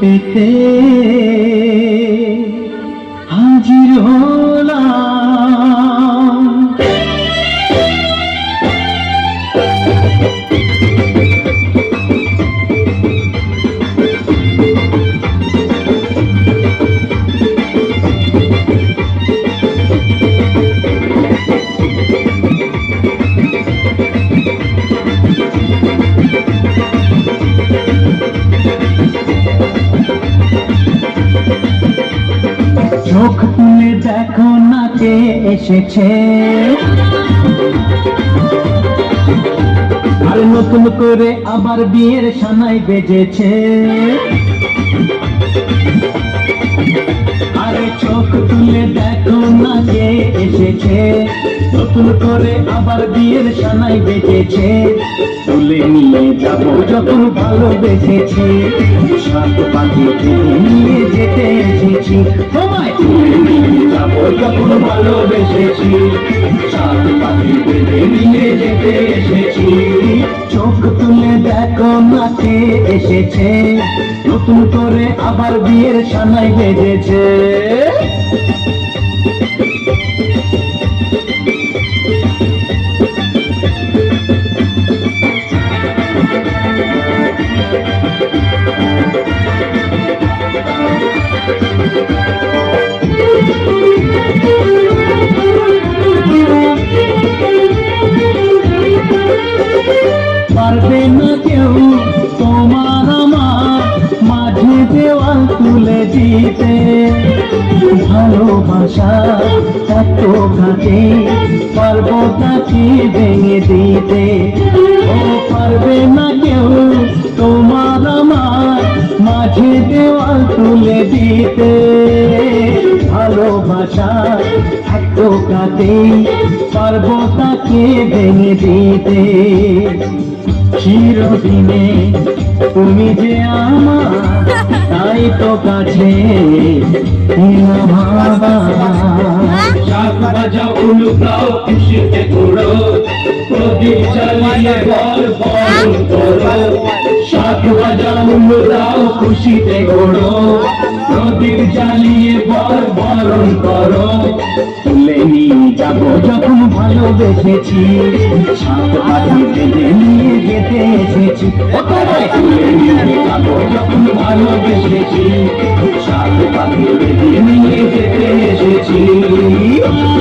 পেতে চোখ তুলে দেখো না কে এসেছে। আর নতুন করে আবার বিয়ের সানাই বেজেছে। আরে চোখ তুলে দেখো না কে এসেছে। নতুন করে আবার বিয়ের সানাই বেজেছে। তুলে নিয়ে যাব যখন ভালোবেসেছি। সাত পাখি নিয়ে যেতে এসেছি। যাব ভালোবেসেছি সাত পাখি থেকে নিয়ে যেতে এসেছি। চোখ তুলে দেখো কে এসেছে, নতুন করে আবার বিয়ের সানাই বেজেছে। পারবে না কেউ। তোমার আমার মাঝে দেওয়াল তুলে দিতে। ভালোবাসা এত ঘাটে পারব তাকে ভেঙে দিতে? ও পারবে না কেউ তোমার আমার মাঝে দেওয়াল তুলে দিতে। ভালোবাসা এত কাটে পারব তাকে ভেঙে দিতে? চিরদিনে তুমি যে আমার, তাই তো কাছে। খুশিতে ঘোড়ো প্রদীপ বরণ করো। তুলে নিয়ে যাব যখন ভালোবেসেছি। ভালোবেসেছি সাত পাখি নিয়ে যেতে এসেছি।